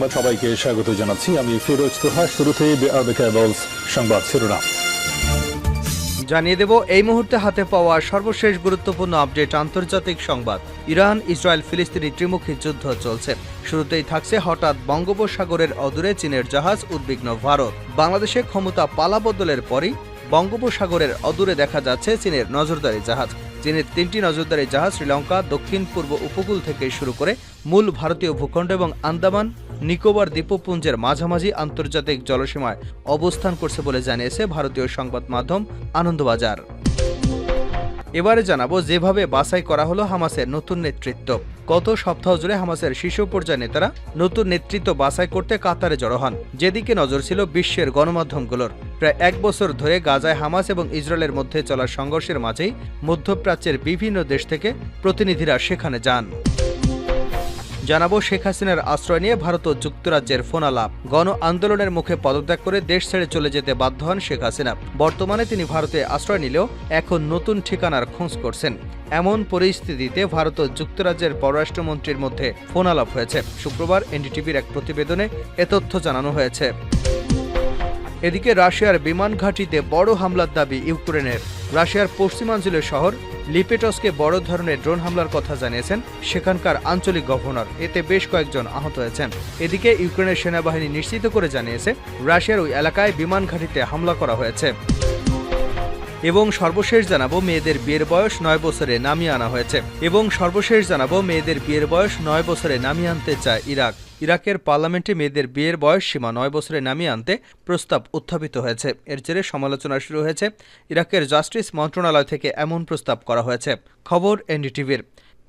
সংবাদ সবাইকে স্বাগত জানাচ্ছি। আমি ফিরোজ তোহা কেবলস সংবাদ শিরোনাম। জানিয়ে দেব, এই মুহূর্তে হাতে পাওয়া সর্বশেষ গুরুত্বপূর্ণ আপডেট আন্তর্জাতিক সংবাদ। ইরান, ইসরায়েল, ফিলিস্তিনি ত্রিমুখী যুদ্ধ চলছে। শুরুতেই থাকছে হঠাৎ বঙ্গোপসাগরের অদূরে চীনের জাহাজ উদ্বিগ্ন ভারত। বাংলাদেশে ক্ষমতা পালাবদলের পরই বঙ্গোপসাগরের অদূরে দেখা যাচ্ছে চীনের নজরদারি জাহাজ। চীনের তিনটি নজরদারি জাহাজ শ্রীলঙ্কা, দক্ষিণ পূর্ব উপকূল থেকে শুরু করে মূল ভারতীয় ভূখণ্ড এবং আন্দামান, নিকোবর দ্বীপপুঞ্জের মাঝামাঝি আন্তর্জাতিক জলসীমায় অবস্থান করছে বলে জানিয়েছে ভারতীয় সংবাদ মাধ্যম আনন্দবাজার। এবারে জানাব যেভাবে বাছাই করা হলো হামাসের নতুন নেতৃত্ব। গত সপ্তাহ জুড়ে হামাসের শীর্ষ পর্যায়ের নেতারা নতুন নেতৃত্ব বাছাই করতে কাতারে জড়ো হন। যেদিকে নজর ছিল বিশ্বের গণমাধ্যমগুলোর। প্রায় এক বছর ধরে গাজায় হামাস এবং ইসরায়েলের মধ্যে চলা সংঘর্ষের মাঝেই মধ্যপ্রাচ্যের বিভিন্ন দেশ থেকে প্রতিনিধিরা সেখানে যান। জানাব শেখ হাসিনার আশ্রয় নিয়ে ভারত ও যুক্তরাজ্যের ফোনালাপ গণ আন্দোলনের মুখে পদত্যাগ করে দেশ ছেড়ে চলে যেতে বাধ্য হন শেখ হাসিনা। বর্তমানে তিনি ভারতে আশ্রয় নিলেও এখন নতুন ঠিকানার খোঁজ করছেন। এমন পরিস্থিতিতে ভারত ও যুক্তরাজ্যের পররাষ্ট্রমন্ত্রীর মধ্যে ফোনালাপ হয়েছে। শুক্রবার এনডিটিভির এক প্রতিবেদনে এ তথ্য জানানো হয়েছে। এদিকে রাশিয়ার বিমান ঘাঁটিতে বড় হামলার দাবি ইউক্রেনের। রাশিয়ার পশ্চিমাঞ্চলের শহর লিপেটসকে বড় ধরনের ড্রোন হামলার কথা জানিয়েছেন সেখানকার আঞ্চলিক গভর্নর। এতে বেশ কয়েকজন আহত হয়েছেন। এদিকে ইউক্রেনের সেনাবাহিনী নিশ্চিত করে জানিয়েছে, রাশিয়ার ওই এলাকায় বিমান ঘাঁটিতে হামলা করা হয়েছে। এবং সর্বশেষ জানাব মেয়েদের বিয়ের বয়স নয় বছরে নামিয়ে আনা হয়েছে। এবং সর্বশেষ জানাব মেয়েদের বিয়ের বয়স নয় বছরে নামিয়ে আনতে চায় ইরাক। ইরাকের পার্লামেন্টে মেয়েদের বিয়ের বয়স সীমা নয় বছরে নামিয়ে আনতে প্রস্তাব উত্থাপিত হয়েছে। এর জেরে সমালোচনা শুরু হয়েছে। ইরাকের জাস্টিস মন্ত্রণালয় থেকে এমন প্রস্তাব করা হয়েছে। খবর এনডিটিভির।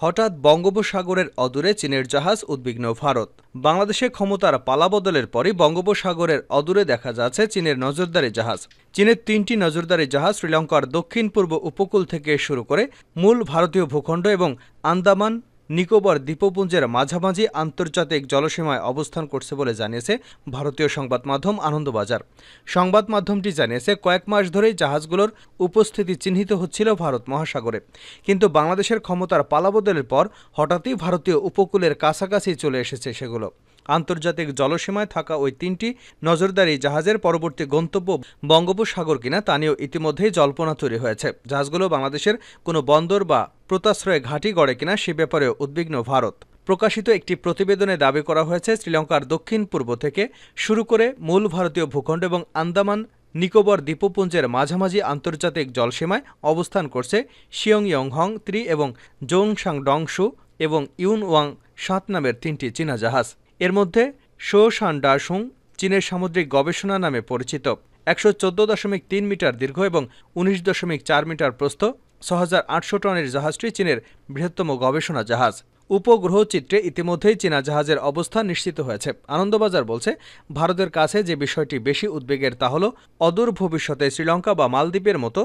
হঠাৎ বঙ্গোপসাগরের অদূরে চীনের জাহাজ উদ্বিগ্ন ভারত। বাংলাদেশে ক্ষমতার পালাবদলের পরই বঙ্গোপসাগরের অদূরে দেখা যাচ্ছে চীনের নজরদারি জাহাজ। চীনের তিনটি নজরদারি জাহাজ শ্রীলঙ্কার দক্ষিণ পূর্ব উপকূল থেকে শুরু করে মূল ভারতীয় ভূখণ্ড এবং আন্দামান নিকোবর দ্বীপপুঞ্জের মাঝামাঝি আন্তর্জাতিক জলসীমায় অবস্থান করছে বলে জানিয়েছে ভারতীয় সংবাদ মাধ্যম আনন্দবাজার। সংবাদ মাধ্যমটি জানিয়েছে, কয়েক মাস ধরেই জাহাজগুলোর উপস্থিতি চিহ্নিত হচ্ছিল ভারত মহাসাগরে। কিন্তু বাংলাদেশের ক্ষমতার পালাবদলের পর হঠাৎই ভারতীয় উপকূলের কাছাকাছি চলে এসেছে সেগুলো। আন্তর্জাতিক জলসীমায় থাকা ওই তিনটি নজরদারি জাহাজের পরবর্তী গন্তব্য বঙ্গোপসাগর কিনা তা নিয়েও ইতিমধ্যেই জল্পনা তৈরি হয়েছে। জাহাজগুলো বাংলাদেশের কোনো বন্দর বা প্রতাশ্রয়ে ঘাঁটি গড়ে কিনা সে ব্যাপারেও উদ্বিগ্ন ভারত। প্রকাশিত একটি প্রতিবেদনে দাবি করা হয়েছে, শ্রীলঙ্কার দক্ষিণ পূর্ব থেকে শুরু করে মূল ভারতীয় ভূখণ্ড এবং আন্দামান, নিকোবর দ্বীপপুঞ্জের মাঝামাঝি আন্তর্জাতিক জলসীমায় অবস্থান করছে শিয়ং ইয়ং হং ত্রি এবং জোংসাং ডংশু এবং ইউন ওয়াং সাত নামের তিনটি চীনা জাহাজ। এর মধ্যে শো শান ডাসুং চীনের সামুদ্রিক গবেষণা নামে পরিচিত। একশো চোদ্দ দশমিক তিন মিটার দীর্ঘ এবং উনিশ দশমিক চার মিটার প্রস্থ ছ হাজার আটশো টনের জাহাজটি চীনের বৃহত্তম গবেষণা জাহাজ। উপগ্রহ চিত্রে ইতিমধ্যেই চীনা জাহাজের অবস্থান নিশ্চিত হয়েছে। আনন্দবাজার বলছে, ভারতের কাছে যে বিষয়টি বেশি উদ্বেগের তা হল, অদূর ভবিষ্যতে শ্রীলঙ্কা বা মালদ্বীপের মতো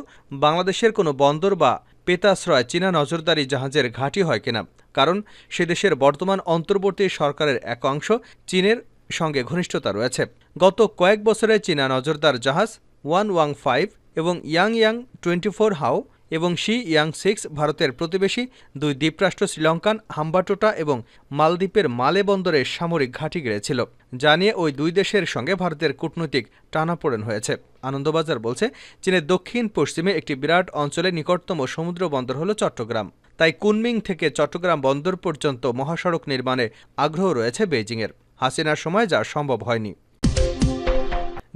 বাংলাদেশের কোনো বন্দর বা পেতাশ্রয় চীনা নজরদারি জাহাজের ঘাঁটি হয় কিনা? কারণ সে দেশের বর্তমান অন্তর্বর্তী সরকারের এক অংশ, চীনের সঙ্গে ঘনিষ্ঠতা রয়েছে। গত কয়েক বছরে চীনা নজরদার জাহাজ ওয়ান ওয়াং ফাইভ এবং Yang Yang twenty four Hao এবং শি ইয়াং সিক্স ভারতের প্রতিবেশী, দুই দ্বীপরাষ্ট্র শ্রীলঙ্কান, হাম্বাটোটা এবং মালদ্বীপের মালে বন্দরে সামরিক ঘাঁটি গেড়েছিল জানিয়ে ওই দুই দেশের সঙ্গে ভারতের কূটনৈতিক টানাপোড়েন হয়েছে। আনন্দবাজার বলছে, চীনের দক্ষিণ পশ্চিমে একটি বিরাট অঞ্চলে নিকটতম সমুদ্র বন্দর হল চট্টগ্রাম। তাই কুনমিং থেকে চট্টগ্রাম বন্দর পর্যন্ত মহাসড়ক নির্মাণে আগ্রহ রয়েছে বেইজিংয়ের। হাসিনার সময় যা সম্ভব হয়নি।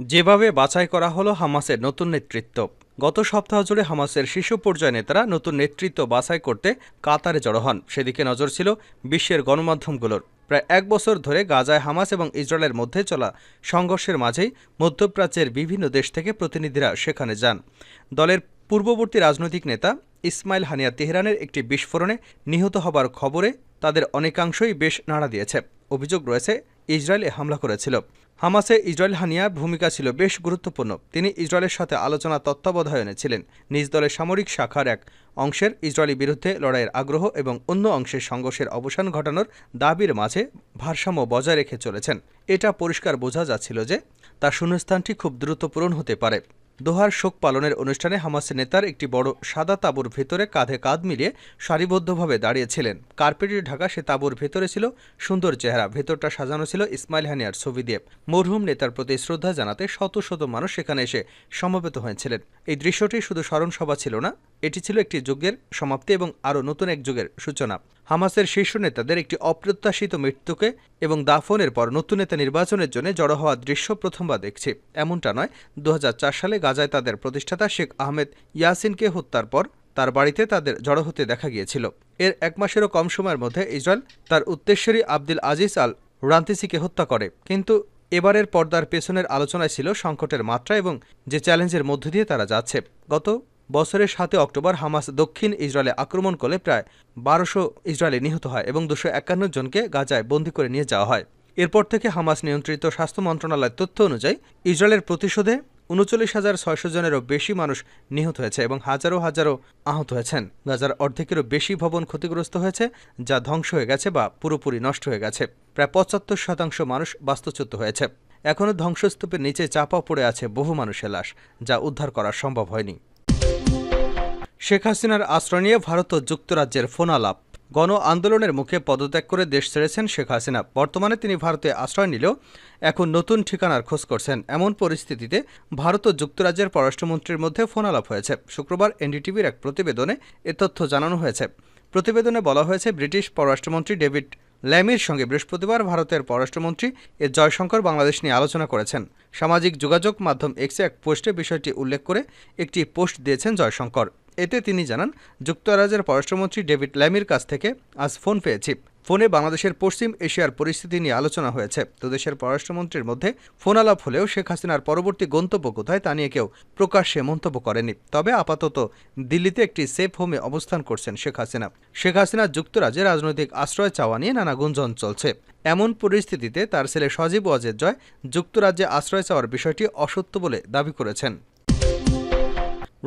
যেভাবে বাছাই করা হলো হামাসের নতুন নেতৃত্ব। গত সপ্তাহ জুড়ে হামাসের শীর্ষ পর্যায় নেতারা নতুন নেতৃত্ব বাছাই করতে কাতারে জড়ো হন। সেদিকে নজর ছিল বিশ্বের গণমাধ্যমগুলোর। প্রায় এক বছর ধরে গাজায় হামাস এবং ইসরায়েলের মধ্যে চলা সংঘর্ষের মাঝেই মধ্যপ্রাচ্যের বিভিন্ন দেশ থেকে প্রতিনিধিরা সেখানে যান। দলের পূর্ববর্তী রাজনৈতিক নেতা ইসমাইল হানিয়া তেহরানের একটি বিস্ফোরণে নিহত হবার খবরে তাদের অনেকাংশই বেশ নাড়া দিয়েছে। অভিযোগ রয়েছে, ইসরায়েলে হামলা করেছিল। হামাসে ইসরায়েল হানিয়া ভূমিকা ছিল বেশ গুরুত্বপূর্ণ। তিনি ইসরায়েলের সাথে আলোচনা তত্ত্বাবধায়নে ছিলেন। নিজ দলের সামরিক শাখার এক অংশের ইসরায়েলি বিরুদ্ধে লড়াইয়ের আগ্রহ এবং অন্য অংশের সংঘর্ষের অবসান ঘটানোর দাবির মাঝে ভারসাম্য বজায় রেখে চলেছেন। এটা পরিষ্কার বোঝা যাচ্ছিল যে তার শূন্যস্থানটি খুব দ্রুত পূরণ হতে পারে। দোহার শোক পালনের অনুষ্ঠানে হামাসের নেতার একটি বড় সাদা তাঁবুর ভেতরে কাঁধে কাঁধ মিলিয়ে সারিবদ্ধভাবে দাঁড়িয়েছিলেন। কার্পেটের ঢাকা সে তাঁবুর ভেতরে ছিল সুন্দর চেহারা, ভেতরটা সাজানো ছিল ইসমাইল হানিয়ার ছবি দিয়ে। মরহুম নেতার প্রতি শ্রদ্ধা জানাতে শত শত মানুষ সেখানে এসে সমবেত হয়েছিলেন। এই দৃশ্যটি শুধু স্মরণ সভা ছিল না, এটি ছিল একটি যুগের সমাপ্তি এবং আরও নতুন এক যুগের সূচনা। হামাসের শীর্ষ নেতাদের একটি অপ্রত্যাশিত মৃত্যুকে এবং দাফনের পর নতুন নেতা নির্বাচনের জন্য জড়ো হওয়ার দৃশ্য প্রথমবার দেখছি। এমনটা নয় দু সালে গাজায় তাদের প্রতিষ্ঠাতা শেখ আহমেদ ইয়াসিনকে হত্যার পর তার বাড়িতে তাদের জড়ো হতে দেখা গিয়েছিল। এর এক মাসেরও কম সময়ের মধ্যে ইসরায়েল তার উত্তেশ্বরী আব্দুল আজিজ আল রান্তিসিকে হত্যা করে। কিন্তু এবারের পর্দার পেছনের আলোচনায় ছিল সংকটের মাত্রা এবং যে চ্যালেঞ্জের মধ্য দিয়ে তারা যাচ্ছে। গত বছরের সাতে অক্টোবর হামাস দক্ষিণ ইসরায়েলে আক্রমণ করলে প্রায় বারোশো ইসরায়েলি নিহত হয় এবং দুশো একান্ন জনকে গাজায় বন্দী করে নিয়ে যাওয়া হয়। এরপর থেকে হামাস নিয়ন্ত্রিত স্বাস্থ্য মন্ত্রণালয়ের তথ্য অনুযায়ী ইসরায়েলের প্রতিশোধে উনচল্লিশ হাজার ছয়শো জনেরও বেশি মানুষ নিহত হয়েছে এবং হাজারো হাজারো আহত হয়েছেন। গাজার অর্ধেকেরও বেশি ভবন ক্ষতিগ্রস্ত হয়েছে, যা ধ্বংস হয়ে গেছে বা পুরোপুরি নষ্ট হয়ে গেছে। প্রায় পঁচাত্তর শতাংশ মানুষ বাস্তুচ্যুত হয়েছে। এখনও ধ্বংসস্তূপের নিচে চাপা পড়ে আছে বহু মানুষের লাশ, যা উদ্ধার করা সম্ভব হয়নি। শেখ হাসিনার আশ্রয় নিয়ে ভারত ও যুক্তরাজ্যের ফোন আলাপ গণ আন্দোলনের মুখে পদত্যাগ করে দেশ ছেড়েছেন শেখ হাসিনা। বর্তমানে তিনি ভারতে আশ্রয় নিলেও এখন নতুন ঠিকানার খোঁজ করছেন। এমন পরিস্থিতিতে ভারত ও যুক্তরাজ্যের পররাষ্ট্রমন্ত্রীর মধ্যে ফোন আলাপ হয়েছে। শুক্রবার এনডিটিভির এক প্রতিবেদনে এ তথ্য জানানো হয়েছে। প্রতিবেদনে বলা হয়েছে, ব্রিটিশ পররাষ্ট্রমন্ত্রী ডেভিড ল্যামির সঙ্গে বৃহস্পতিবার ভারতের পররাষ্ট্রমন্ত্রী এ জয়শঙ্কর বাংলাদেশ নিয়ে আলোচনা করেছেন। সামাজিক যোগাযোগ মাধ্যম এক্সে এক পোস্টে বিষয়টি উল্লেখ করে একটি পোস্ট দিয়েছেন জয়শঙ্কর। এতে তিনি জানান, যুক্তরাজ্যের পররাষ্ট্রমন্ত্রী ডেভিড ল্যামির কাছ থেকে আজ ফোন পেয়েছি। ফোনে বাংলাদেশের পশ্চিম এশিয়ার পরিস্থিতি নিয়ে আলোচনা হয়েছে। দুদেশের পররাষ্ট্রমন্ত্রীর মধ্যে ফোন আলাপ হলেও শেখ হাসিনার পরবর্তী গন্তব্য কোথায় তা নিয়ে কেউ প্রকাশ্যে মন্তব্য করেনি তবে আপাতত দিল্লিতে একটি সেফ হোমে অবস্থান করছেন শেখ হাসিনা। শেখ হাসিনা যুক্তরাজ্যে রাজনৈতিক আশ্রয় চাওয়া নিয়ে নানা গুঞ্জন চলছে। এমন পরিস্থিতিতে তার ছেলে সজীব ওয়াজেদ জয় যুক্তরাজ্যে আশ্রয় চাওয়ার বিষয়টি অসত্য বলে দাবি করেছেন।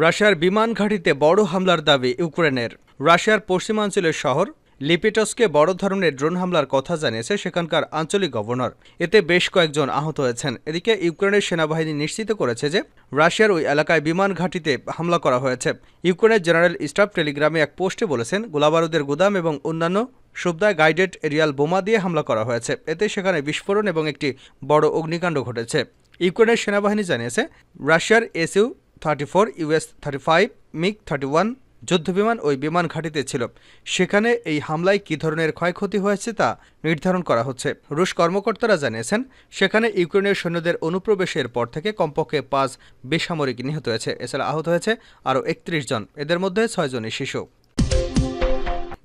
রাশিয়ার বিমান ঘাঁটিতে বড় হামলার দাবি ইউক্রেনের। রাশিয়ার পশ্চিমাঞ্চলের শহর লিপিটসকে বড় ধরনের ড্রোন হামলার কথা জানিয়েছে সেখানকার আঞ্চলিক গভর্নর। এতে বেশ কয়েকজন আহত হয়েছেন। এদিকে ইউক্রেনের সেনাবাহিনী নিশ্চিত করেছে যে রাশিয়ার ওই এলাকায় বিমান ঘাঁটিতে হামলা করা হয়েছে। ইউক্রেনের জেনারেল স্টাফ টেলিগ্রামে এক পোস্টে বলেছেন, গোলাবারুদের গুদাম এবং অন্যান্য সুবদায় গাইডেড এরিয়াল বোমা দিয়ে হামলা করা হয়েছে। এতে সেখানে বিস্ফোরণ এবং একটি বড় অগ্নিকাণ্ড ঘটেছে। ইউক্রেনের সেনাবাহিনী জানিয়েছে, রাশিয়ার SU thirty four US thirty five, MiG thirty one যুদ্ধবিমান ওই বিমান ঘাঁটিতে ছিল। সেখানে এই হামলায় কী ধরনের ক্ষয়ক্ষতি হয়েছে তা নির্ধারণ করা হচ্ছে। রুশ কর্মকর্তারা জানিয়েছেন, সেখানে ইউক্রেনের সৈন্যদের অনুপ্রবেশের পর থেকে কমপক্ষে পাঁচ বেসামরিক নিহত হয়েছে। এছাড়া আহত হয়েছে আরও একত্রিশ জন। এদের মধ্যে ছয়জনই শিশু।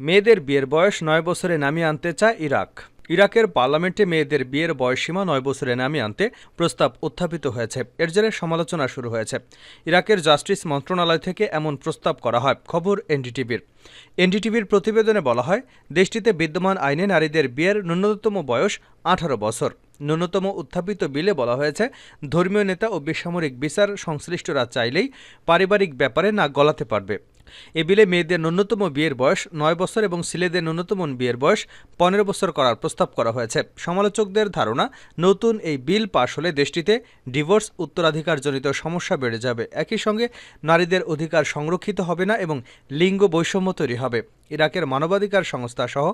মেয়েদের বিয়ের বয়স নয় বছরে নামিয়ে আনতে চায় ইরাক। ইরাকের পার্লামেন্টে মেয়েদের বিয়ের বয়সসীমা নয় বছরে নামিয়ে আনতে প্রস্তাব উত্থাপিত হয়েছে। এর জেরে সমালোচনা শুরু হয়েছে। ইরাকের জাস্টিস মন্ত্রণালয় থেকে এমন প্রস্তাব করা হয়, খবর এনডিটিভির। এনডিটিভির প্রতিবেদনে বলা হয়, দেশটিতে বিদ্যমান আইনে নারীদের বিয়ের ন্যূনতম বয়স আঠারো বছর। ন্যূনতম উত্থাপিত বিলে বলা হয়েছে, ধর্মীয় নেতা ও বেসামরিক বিচার সংশ্লিষ্টরা চাইলেই পারিবারিক ব্যাপারে না গলাতে পারবে। এ বিলে মেয়েদের ন্যূনতম বিয়ের বয়স নয় বছর এবং ছেলেদের ন্যূনতম বিয়ের বয়স পনেরো বছর করার প্রস্তাব করা হয়েছে। সমালোচকদের ধারণা, নতুন এই বিল পাশ হলে দেশটিতে ডিভোর্স উত্তরাধিকারজনিত সমস্যা বেড়ে যাবে। একই সঙ্গে নারীদের অধিকার সংরক্ষিত হবে না এবং লিঙ্গ বৈষম্য তৈরি হবে। ইরাকের মানবাধিকার সংস্থা সহ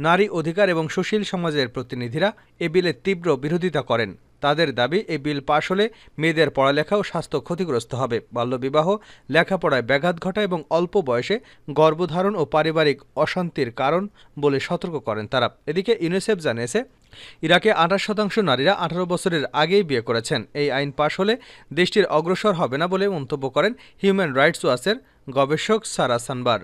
নারী অধিকার এবং সুশীল সমাজের প্রতিনিধিরা এ বিলের তীব্র বিরোধিতা করেন। তাদের দাবি, এই বিল পাশ হলে মেয়েদের পড়ালেখা ও স্বাস্থ্য ক্ষতিগ্রস্ত হবে। বাল্যবিবাহ, লেখাপড়ায় ব্যাঘাত ঘটায় এবং অল্প বয়সে গর্ভধারণ ও পারিবারিক অশান্তির কারণ বলে সতর্ক করেন তারা। এদিকে ইউনিসেফ জানিয়েছে, ইরাকে আঠাশ শতাংশ নারীরা আঠারো বছরের আগেই বিয়ে করেছেন। এই আইন পাশ হলে দেশটির অগ্রসর হবে না বলে মন্তব্য করেন হিউম্যান রাইটস ওয়াচের গবেষক সারা সানবার।